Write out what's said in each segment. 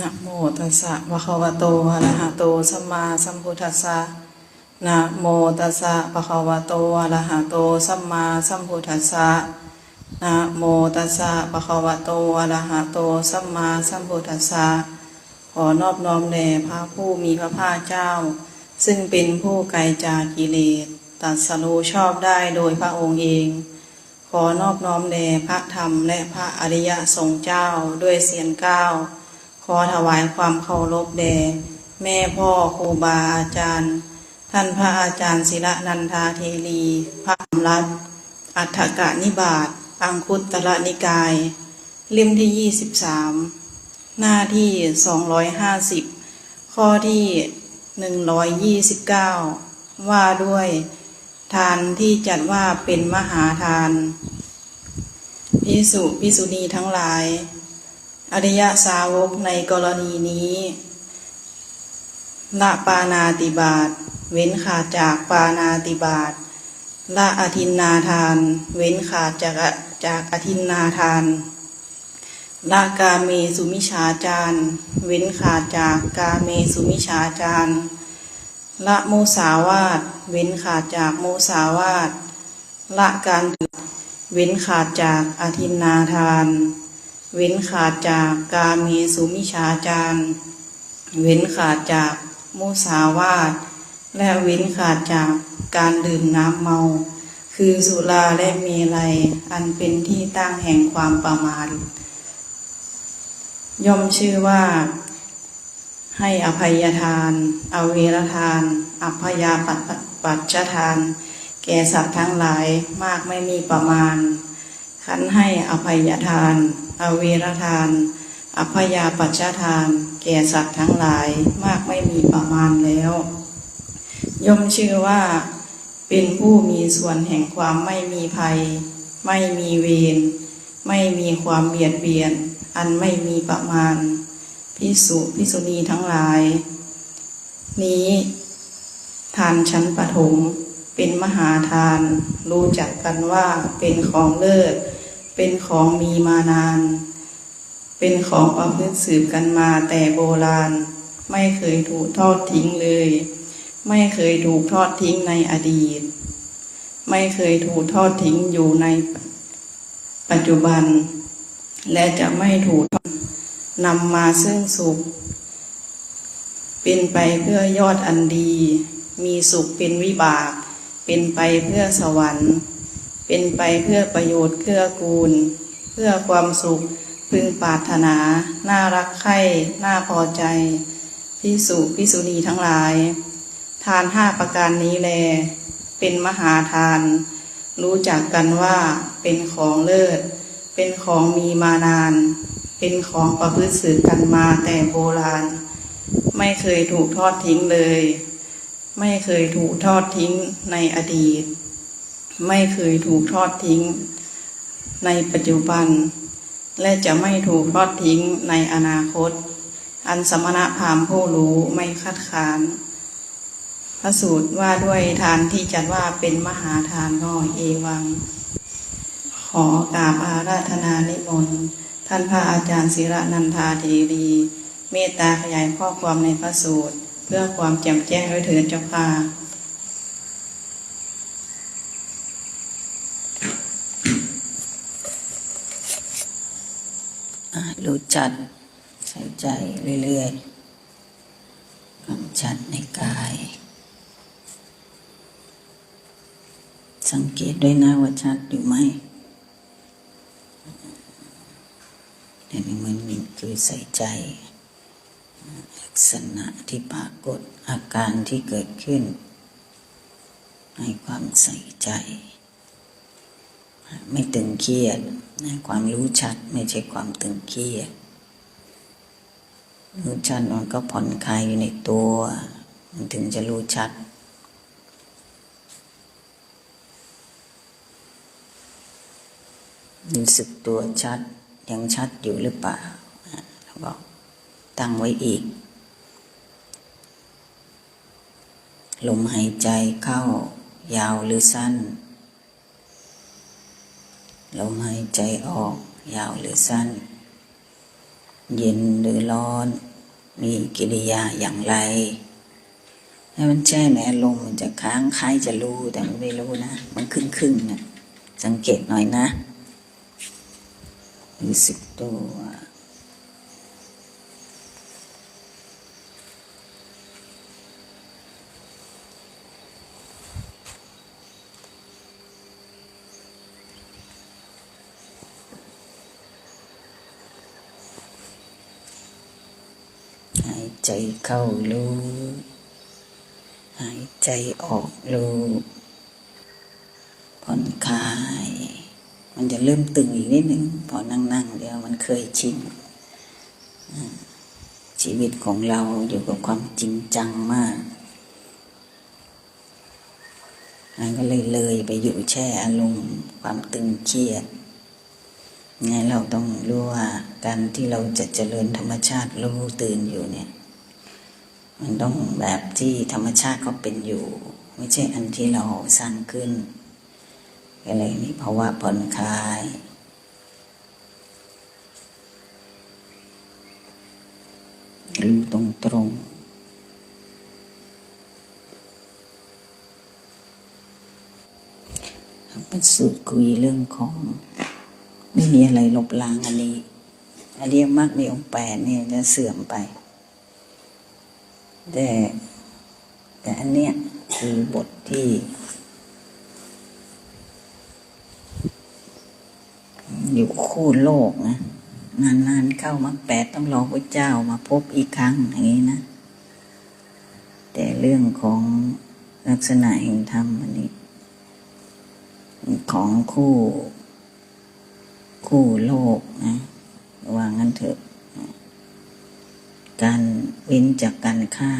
นะโมตัสสะภะคะวะโตอะระหะโตสัมมาสัมพุทธัสสะนะโมตัสสะภะคะวะโตอะระหะโตสัมมาสัมพุทธัสสะนะโมตัสสะภะคะวะโตอะระหะโตสัมมาสัมพุทธัสสะขอนอบน้อมแด่พระผู้มีพระภาคเจ้า ซึ่งเป็นผู้ไกลจากกิเลสตรัสรู้ชอบได้โดยพระองค์เอง ขอนอบน้อมแด่พระธรรมและพระอริยสงฆ์เจ้าด้วยเสียงก้าว ขอถวายความเคารพแด่แม่พ่อครูบาอาจารย์ ท่านพระอาจารย์ศิระนันทาเทรีพระอมรัตน์อัฏฐกะนิบาตอังคุตตระนิกาย เล่มที่ 23 หน้าที่ 250 ข้อที่ 129 ว่าด้วย ทานที่จัดว่าเป็นมหาทานพิสุพิสุณีทั้งหลาย อริยสาวกในกรณีนี้ละปานาติบาตเว้นขาดจากปานาติบาตละอทินนาทาน เว้นขาดจากอะจากอทินนาทานละกาเมสุมิชาจารเว้นขาดจากกาเมสุมิชาจารละโมสาวาตเว้นขาดจากโมสาวาตละการเว้นขาดจากอทินนาทาน เว้นขาดจากกาเมสุมิชาจารเว้นขาดจากมุสาวาทและเว้นขาดจากการดื่มน้ำเมา คือสุราและเมลัย อันเป็นที่ตั้งแห่งความประมาทย่อมชื่อว่า ให้อภัยทาน อเวรทานอัพยาปัปัจจทาน แก่สัตว์ทั้งหลายมากไม่มีประมาณ ขันให้อภัยทาน อเวรทานอัพยาปัจจทาน แก่สัตว์ทั้งหลายมากไม่มีประมาณแล้ว ย่อมชื่อว่าเป็นผู้มีส่วนแห่งความไม่มีภัย ไม่มีเวร ไม่มีความเบียดเบียน อันไม่มีประมาณ พิสุพิสุณีทั้งหลาย นี้ทานชั้นปฐมเป็นมหาทาน รู้จักกันว่าเป็นของเลิศ เป็นของมีมานาน เป็นของประพฤติสืบกันมาแต่โบราณ ไม่เคยถูกทอดทิ้งเลย ไม่เคยถูกทอดทิ้งในอดีต ไม่เคยถูกทอดทิ้งอยู่ในปัจจุบัน และจะไม่ถูกนำมาซึ่งสุข เป็นไปเพื่อยอดอันดี มีสุขเป็นวิบาก เป็นไปเพื่อสวรรค์ เป็นไปเพื่อประโยชน์เกื้อกูล เพื่อความสุข พึงปรารถนา น่ารักใคร่น่าพอใจพิสุพิสุณีทั้งหลาย ทานห้าประการนี้แล เป็นมหาทาน รู้จักกันว่าเป็นของเลิศ เป็นของมีมานาน เป็นของประพฤติสืบกันมาแต่โบราณ ไม่เคยถูกทอดทิ้งเลย ไม่เคยถูกทอดทิ้งในอดีต ไม่เคยถูกทอดทิ้ง ในปัจจุบัน และจะไม่ถูกทอดทิ้งในอนาคต อันสมณพราหมณ์ผู้รู้ไม่คัดค้านพระสูตรว่าด้วยทานที่จัดว่าเป็นมหาทานก็เอวัง ขอกราบอาราธนานิมนต์ท่านพระอาจารย์ศิระนันทาธีรีเมตตาขยายข้อความในพระสูตร เพื่อความแจ่มแจ้งด้วยเถิดเจ้าค่ะ อะ รู้จักใส่ใจเรื่อยๆกำชัดในกาย สังเกตด้วยนะว่าชัดหรือไม่เนี่มันคือใส่ใจลักษณะที่ปรากฏอาการที่เกิดขึ้น ในความใส่ใจ ไม่ตึงเครียดนะความรู้ชัดไม่ใช่ความตึงเครียดรู้ชัดมันก็ผ่อนคลายอยู่ในตัว มันถึงจะรู้ชัด รู้สึกตัวชัดยังชัดอยู่หรือเปล่าเราบอกตั้งไว้อีก ลมหายใจเข้ายาวหรือสั้น ลมหายใจออกยาวหรือสั้น เย็นหรือร้อน มีกิริยาอย่างไร ให้มันแช่ในอารมณ์มันจะค้างคล้ายจะรู้แต่มันไม่รู้นะ มันครึ่งครึ่งนะสังเกตหน่อยนะรู้สึกตัว หาย ใจเข้ารู้ หายใจออกรู้ผ่อนคลาย มันจะเริ่มตึงอีกนิดหนึ่งพอนั่งๆเดี๋ยวมันเคยชินชีวิตของเราอยู่กับความจริงจังมากมันก็เลยเลยไปอยู่แช่อารมณ์ความตึงเครียดไงเราต้องรู้ว่าการที่เราจะเจริญธรรมชาติรู้ตื่นอยู่เนี่ย มันต้องแบบที่ธรรมชาติเขาเป็นอยู่ ไม่ใช่อันที่เราสร้างขึ้นอะไรนี่เพราะว่าผ่อนคลาย รู้ตรงตรงๆเป็นสูตรคุยเรื่องของ ไม่มีอะไรลบล้างอันนี้ อริยมรรคมีองค์แปดเนี่ยจะเสื่อมไป แต่ แต่อันเนี้ยคือบทที่อยู่คู่โลกนะนานๆเข้ามรรคแปดต้องรอพระเจ้ามาพบอีกครั้งอย่างนี้นะ แต่เรื่องของลักษณะแห่งธรรมอันนี้ ของคู่ คู่โลกนะว่างั้นเถอะ การเว้นจากการฆ่า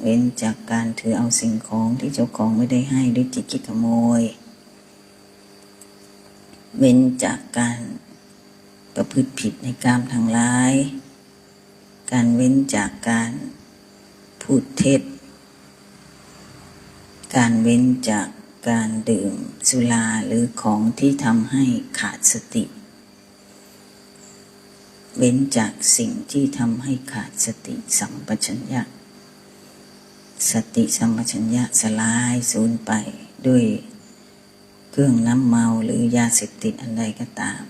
เว้นจากการถือเอาสิ่งของที่เจ้าของไม่ได้ให้ด้วยจิตคิดขโมย เว้นจากการประพฤติผิดในกามทางร้าย การเว้นจากการพูดเท็จ การเว้นจากการดื่มสุราหรือของที่ทำให้ขาดสติ เว้นจากสิ่งที่ทำให้ขาดสติสัมปชัญญะ สติสัมปชัญญะสลายสูญไปด้วยเครื่องน้ำเมาหรือยาเสพติดอันใดก็ตาม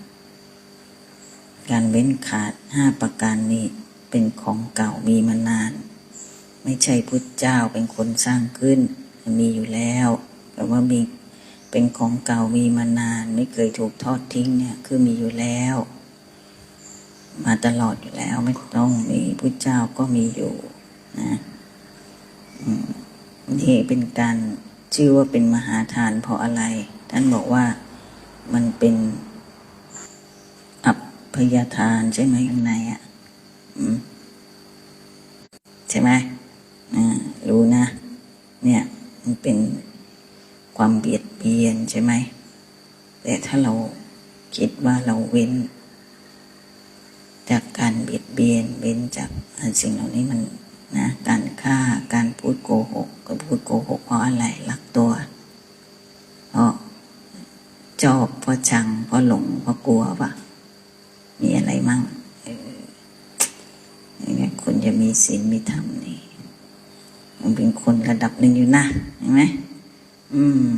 การเว้นขาดห้าประการนี้เป็นของเก่ามีมานาน ไม่ใช่พุทธเจ้าเป็นคนสร้างขึ้น มีอยู่แล้ว แต่ว่ามีเป็นของเก่ามีมานาน ไม่เคยถูกทอดทิ้งเนี่ยคือมีอยู่แล้ว มาตลอดอยู่แล้วไม่ต้องมีพุทธเจ้าก็มีอยู่นะนี่เป็นการชื่อว่าเป็นมหาทานเพราะอะไร ท่านบอกว่ามันเป็นอัพพยทานใช่ไหมข้างในอะใช่ไหมรู้นะ เนี่ย มันเป็นความเบียดเบียนใช่ไหม แต่ถ้าเราคิดว่าเราเว้น จากการเบียดเบียนเว้นจากสิ่งเหล่านี้มันนะการฆ่าการพูดโกหกก็พูดโกหกเพราะอะไรรักตัว เพราะชอบเพราะชังเพราะหลง เพราะกลัวปะมีอะไรมั่งเอออย่างเงี้ยคนจะมีศีลมีธรรมนี่ มันเป็นคนระดับหนึ่งอยู่นะเห็นไหมอืม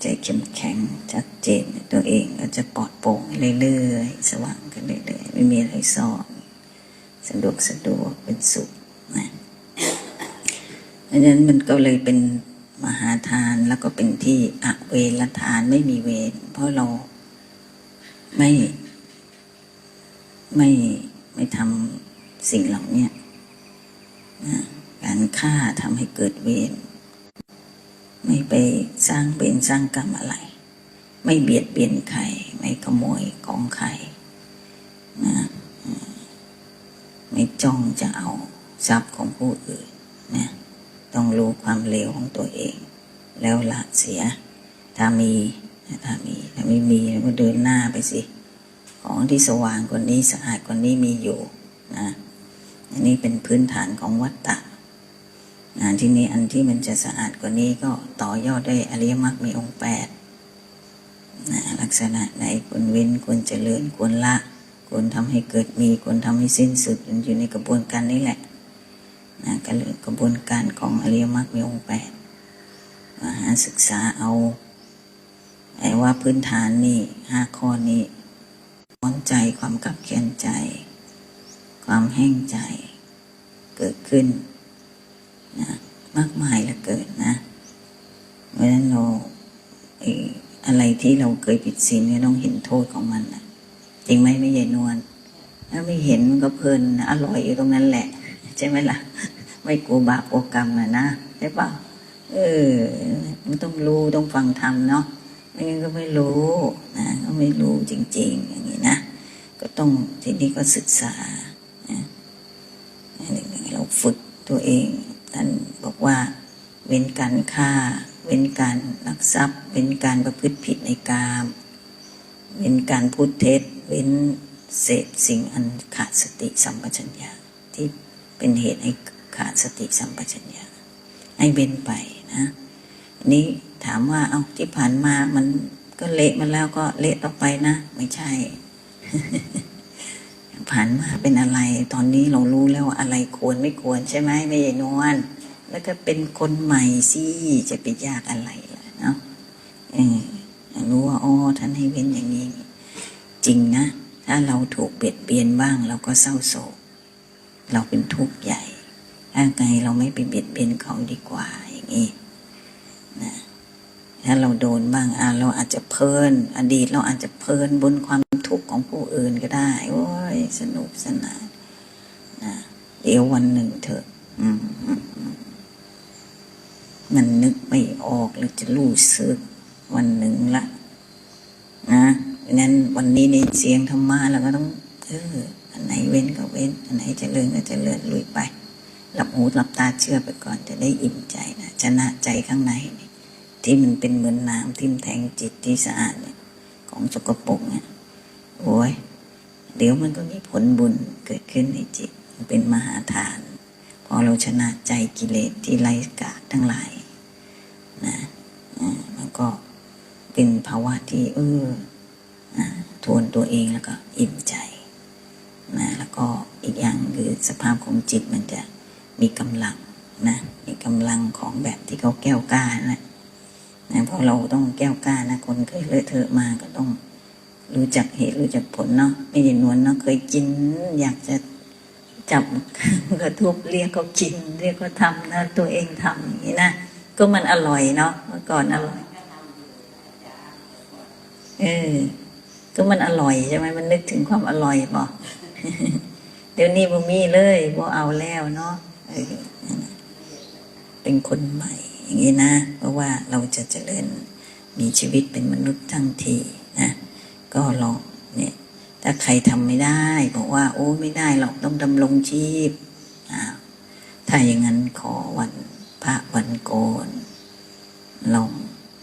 ใจเข้มแข็งชัดเจนในตัวเองก็จะปลอดโปร่งเรื่อยๆ สว่างขึ้นเรื่อยๆ ไม่มีอะไรซ่อนสะดว กสะดวกเป็นสุขนะดังนั้นมันก็เลยเป็นมหาทานแล้วก็เป็นที่อเวรทานไม่มีเวรเพราะเราไม่ไม่ไม่ทำสิ่งเหล่านี้นะการฆ่าทำให้เกิดเวรไม่ไปสร้างเวรสร้างกรรมอะไร ไม่เบียดเบียนใคร ไม่ขโมยของใครนะ ไม่จ้องจะเอาทรัพย์ของผู้อื่นนะต้องรู้ความเลวของตัวเอง แล้วละเสีย ถ้ามีถ้ามีถ้าไม่มีก็เดินหน้าไปสิ ของที่สว่างกว่านี้สะอาดกว่านี้มีอยู่นะอันนี้เป็นพื้นฐานของวัตตะนะที่นี้อันที่มันจะสะอาดกว่านี้ก็ต่อยอดได้อริยมรรคมีองค์แปดนะลักษณะใดควรเว้นควรเจริญควรละ ควรทำให้เกิดมีควรทำให้สิ้นสุดมันอยู่ในกระบวนการนี้แหละนะกระกระบวนการของอริยมรรคมีองค์แปดมาหาศึกษาเอาไอ้ว่าพื้นฐานนี่ห้าข้อนี้ร้อนใจความกับแค้นใจ ความแห้งใจ เกิดขึ้นนะมากมายลือเกินนะเพราะฉะนั้นเราไอ้อะไรที่เราเคยผิดศีลเนี่ยต้องเห็นโทษของมันนะ จริงไหมไม่ใหญ่นวลถ้าไม่เห็นมันก็เพลินอร่อยอยู่ตรงนั้นแหละ ใช่ไหมล่ะ ไม่กลัวบาปกลัวกรรมนะนะใช่ปะเออมันต้องรู้ต้องฟังธรรมเนาะไม่งั้นก็ไม่รู้นะก็ไม่รู้จริง ๆ อย่างนี้นะก็ต้องทีนี้ก็ศึกษานะเราฝึกตัวเองท่านบอกว่า เว้นการฆ่า เว้นการลักทรัพย์ เว้นการประพฤติผิดในกาม เว้นการพูดเท็จ เว้นเสพสิ่งอันขาดสติสัมปชัญญะที่เป็นเหตุให้ขาดสติสัมปชัญญะให้เว้นไปนะนี้ถามว่าเอาที่ผ่านมามันก็เละมาแล้วก็เละต่อไปนะ ไม่ใช่ ผ่านมาเป็นอะไร ตอนนี้เรารู้แล้วว่าอะไรควรไม่ควรใช่ไหมไม่ใช่นวลแล้วก็เป็นคนใหม่สิจะไปยากอะไรล่ะเนาะเออรู้ว่าอ๋อท่านให้เว้นอย่างนี้ จริงนะ ถ้าเราถูกเบียดเบียนบ้างเราก็เศร้าโศก เราเป็นทุกข์ใหญ่ถ้าไงเราไม่ไปเบียดเบียนเขาดีกว่าอย่างนี้นะถ้าเราโดนบ้างอะเราอาจจะเพลิน อดีตเราอาจจะเพลินบนความทุกข์ของผู้อื่นก็ได้ โอ้ยสนุกสนานนะเดี๋ยววันหนึ่งเถอะมันนึกไม่ออกหรือจะรู้สึกวันหนึ่งละ นะ เพราะฉะนั้นวันนี้ในเสียงธรรมะเราก็ต้องเอออันไหนเว้นก็เว้น อันไหนเจะเลื่อนก็เจะเลื่อนลุยไป หลับหูหลับตาเชื่อไปก่อนจะได้อิ่มใจนะชนะใจข้างในนี่ที่มันเป็นเหมือนน้ำทิ่มแทงจิตที่สะอาดเนี่ยของสกปรกเนี่ยโอ้ยเดี๋ยวมันก็มีผลบุญเกิดขึ้นในจิตมันเป็นมหาทาน พอเราชนะใจกิเลสที่ไร้กาทั้งหลายนะอ่ามันก็เป็นภาวะที่เออ ทวนตัวเองแล้วก็อิ่มใจนะแล้วก็อีกอย่างคือสภาพของจิตมันจะมีกำลังนะมีกำลังของแบบที่เขาแก้วกล้านะนะเพราะเราต้องแก้วกล้านะคนเคยเลอะเทอะมาก็ต้องรู้จักเหตุรู้จักผลเนาะไม่ได้นวลเนาะเคยกิน อยากจะจับกระทุบเรียกเขากิน เรียกเขาทำนะตัวเองทำอย่างนี้นะก็มันอร่อยเนาะเมื่อก่อนอร่อยเออ ก็มันอร่อยใช่ไหมมันนึกถึงความอร่อยบ่เดี๋ยวนี้บ่มีเลยบ่เอาแล้วเนาะเป็นคนใหม่ อย่างนี้นะ เพราะว่าเราจะเจริญมีชีวิตเป็นมนุษย์ทั้งทีนะก็ลองเนี่ยถ้าใครทำไม่ได้บอกว่า โอ้ไม่ได้หรอกต้องดำรงชีพถ้าอย่างนั้นขอวันพระวันโกนลอง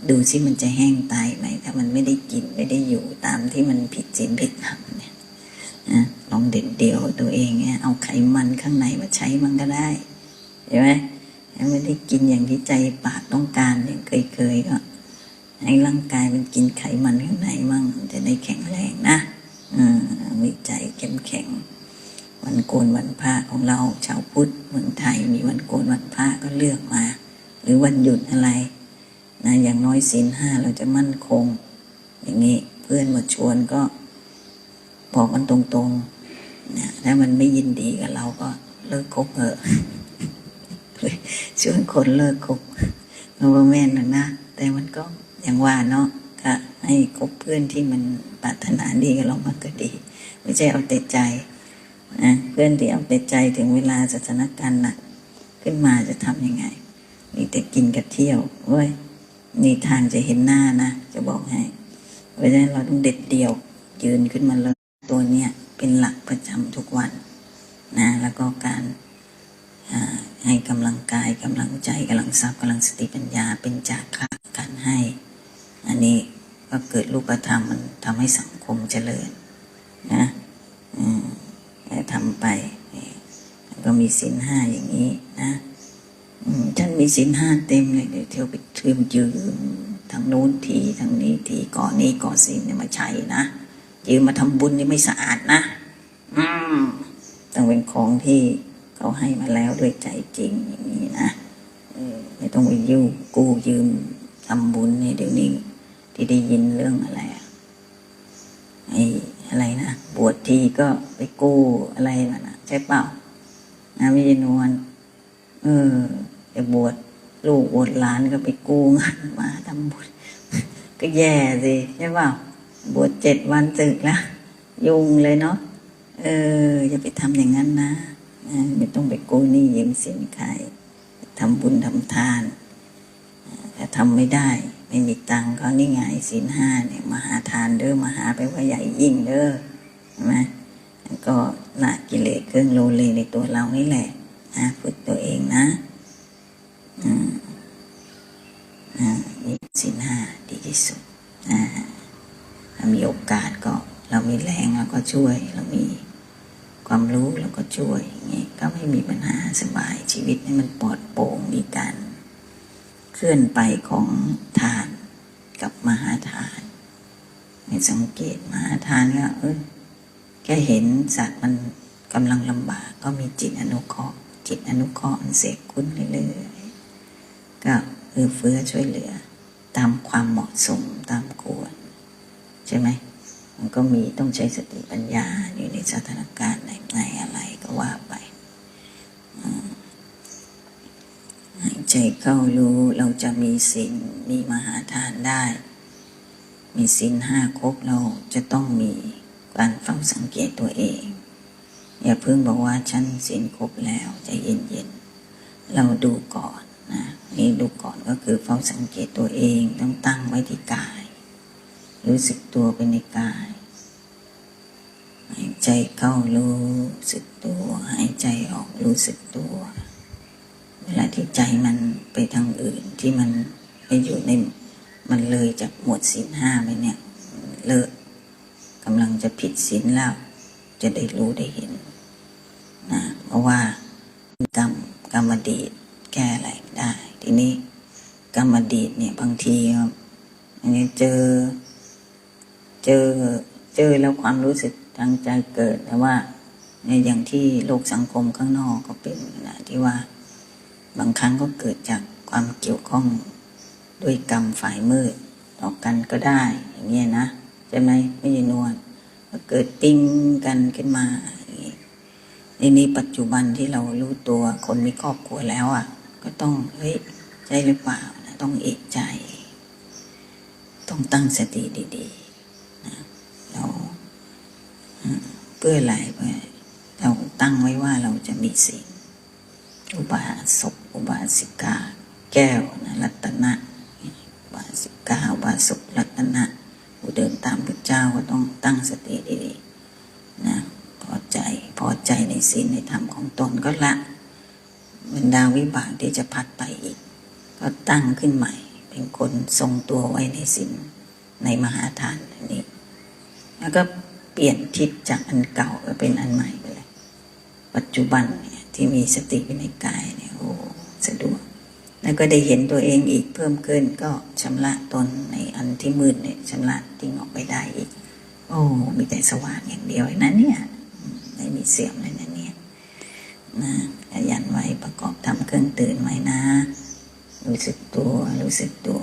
ดูซิมันจะแห้งตายไหมถ้ามันไม่ได้กินไม่ได้อยู่ตามที่มันผิดศีลผิดธรรมเนี่ยนะลองเด็ดเดี่ยวตัวเองเนี่ยเอาไขมันข้างในมาใช้มันก็ได้ใช่ไหมถ้ไม่ได้กินอย่างที่ใจปากต้องการอย่างเคยๆก็ให้ร่างกายมันกินไขมันข้างในมั่งจะได้แข็งแรงนะอืมมีใจเข้มแข็ง วันโกนวันพระของเราชาวพุทธเมืองไทยมีวันโกนวันพระก็เลือกมา หรือวันหยุดอะไร นะอย่างน้อยศีลห้าเราจะมั่นคง อย่างนี้เพื่อนมาชวนก็บอกกันตรงๆนะถ้ามันไม่ยินดีกับเราก็เลิกคบเถอะชวนคนเลิกคบเราว่าแม่นหรอกนะ แต่มันก็อย่างว่าเนาะก็ให้คบเพื่อนที่มันปรารถนาดีกับเรามันก็ดี ไม่ใช่เอาแต่ใจนะเพื่อนที่เอาแต่ใจถึงเวลาสถานการณ์หนักขึ้นมาจะทำยังไง มีแต่กินกับเที่ยวเว้ย นี่ทางจะเห็นหน้านะ จะบอกให้ เพราะฉะนั้นเราต้องเด็ดเดี่ยวยืนขึ้นมาเลยตัวเนี้ยเป็นหลักประจำทุกวันนะแล้วก็การให้กำลังกายกำลังใจกำลังทรัพย์กำลังสติปัญญาเป็นจากค่าการให้ อันนี้ก็เกิดรูปธรรมมันทำให้สังคมเจริญนะอืมทำไปแล้วก็มีศีลห้าอย่างนี้นะ อืมท่านมีศีลห้าเต็มเลยเดี๋ยวเที่ยวไปทืมยืมทางโน้นทีทางนี้ทีก่อนี้ก่อสิ่งเนี่ยมาใช้นะยืมมาทำบุญนี่ไม่สะอาดนะ อืมต้องเป็นของที่เขาให้มาแล้วด้วยใจจริงอย่างนี้นะเออไม่ต้องไปยุ่งกู้ยืมทำบุญเนี่ยเดี๋ยวนี้ที่ได้ยินเรื่องอะไรไอ้อะไรนะบวชทีก็ไปกู้อะไรมานะใช่เปล่านะไม่ใช่นวลเออ จะบวชลูกบวชหลานก็ไปกู้งินมาทำบุญก็แย่สิใช่ป่าบวชเจ็ดวันศึกแล้วยุ่งเลยเนาะเอออย่าไปทำอย่างนั้นนะไม่ต้องไปกู้หนี้ยืมสินใครทำบุญทำทานแต่ทำไม่ได้ ไม่มีตังค์ก็นี่ไงศีลห้าเนี่ยมาหาทานเด้อมาหาไปว่าใหญ่ยิ่งเด้อใช่ไหมก็ละกิเลสเครื่องโลเลในตัวเรานี่แหละนะฝึกตัวเองนะอืมอ่านี่ห้าดีที่สุดอ่าถ้ามีโอกาสก็เรามีแรงเราก็ช่วย เรามีความรู้เราก็ช่วยอย่างนี้ก็ไม่มีปัญหาสบายชีวิตให้มันปลอดโปร่งมีการเคลื่อนไปของทานกับมหาทานให้สังเกตมหาทานก็เออแค่เห็นสัตว์มันกำลังลำบากก็มีจิตอนุเคราะห์จิตอนุเคราะห์มันเสกคุณเรื่อยๆก็เออเฟื้อช่วยเหลือ ตามความเหมาะสมตามควรใช่ไหมมันก็มีต้องใช้สติปัญญาอยู่ในสถานการณ์ไหนอะไรก็ว่าไปหายใจเข้ารู้เราจะมีศีลมีมหาทานได้ มีศีลห้าครบเราจะต้องมีการเฝ้าสังเกตตัวเอง อย่าเพิ่งบอกว่าฉันศีลครบแล้วใจเย็นๆเราดูก่อน นี่ดูก่อนก็คือเฝ้าสังเกตตัวเองต้องตั้งไว้ที่กาย รู้สึกตัวเป็นในกาย หายใจเข้ารู้สึกตัว หายใจออกรู้สึกตัว เวลาที่ใจมันไปทางอื่นที่มันไปอยู่ในมันเลยจากหมวดศีลห้าไปเนี่ยเลิกกำลังจะผิดศีลแล้วจะได้รู้ได้เห็นนะเพราะว่ากรรมกรรมดีแก้อะไรได้ ทีนี้กรรมดีตเนี่ยบางทีอันนี้เจอ เจอเจอแล้วความรู้สึกทางใจเกิดแต่ว่าในอย่างที่โลกสังคมข้างนอกก็เป็นนะที่ว่าบางครั้งก็เกิดจากความเกี่ยวข้องด้วยกรรมฝ่ายมืดต่อกันก็ได้อย่างเงี้ยนะใช่ไหมไม่ใช่นวลก็เกิดติ้งกันขึ้นมาอย่างงี้ในนี้ปัจจุบันที่เรารู้ตัวคนมีครอบครัวแล้วอะ ก็ต้องเฮ้ยใช่หรือเปล่านะต้องเอกใจ ต้องตั้งสติดีๆนะเราเพื่ออะไรเพื่อเราตั้งไว้ว่าเราจะมีศีลอุบาสกอุบาสิกา แก้วนะรัตนะอุบาสิกาอุบาสกรัตนะผู้เดินตามพระเจ้าก็ต้องตั้งสติดีๆนะพอใจพอใจในศีลในธรรมของตนก็ละ วิบากที่จะพัดไปอีก ก็ตั้งขึ้นใหม่ เป็นคนทรงตัวไว้ในศีลในมหาทานอันนี้ แล้วก็เปลี่ยนทิศจากอันเก่าไปเป็นอันใหม่ไปเลยปัจจุบันเนี่ยที่มีสติอยู่ในกายเนี่ยโอ้สะดวกแล้วก็ได้เห็นตัวเองอีกเพิ่มขึ้นก็ชำระตนในอันที่มืดเนี่ยชำระทิ้งออกไปได้อีก โอ้ มีแต่สว่างอย่างเดียวเลยนเนี่ยไม่มีเสียมเลยเนี่ย นะขยันไว้ประกอบทำเครื่องตื่นไว้นะ รู้สึกตัว รู้สึกตัว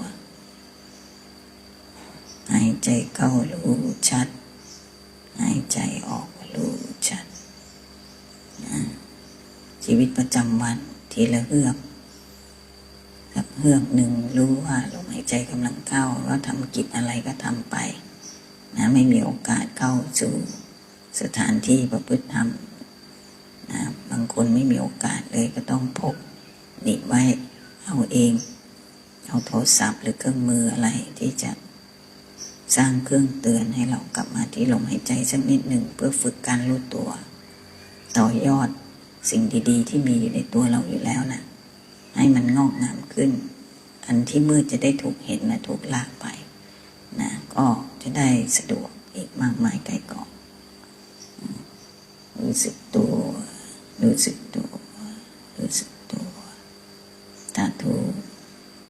หายใจเข้ารู้ชัดหายใจออกรู้ชัดนะชีวิตประจำวันทีละเฮือกสักเฮือกหนึ่งรู้ว่าลมหายใจกำลังเข้าก็ทำกิจอะไรก็ทำไปนะไม่มีโอกาสเข้าสู่สถานที่ประพฤติธรรมางคนไม่มีโอกาสเลยก็ต้องพกหนีบไว้เอาเอง เอาโทรศัพท์หรือเครื่องมืออะไรที่จะสร้างเครื่องเตือนให้เรากลับมาที่ลมหายใจสักนิดหนึ่งเพื่อฝึกการรู้ตัว ต่อยอดสิ่งดีๆ ที่มีอยู่ในตัวเราอยู่แล้วนะให้มันงอกงามขึ้น อันที่มืดจะได้ถูกเห็นและถูกลากไปนะก็จะได้สะดวกอีกมากมายไกลกองอืมรู้สึกตัว รู้สึกตัวรู้สึกตัวตาทู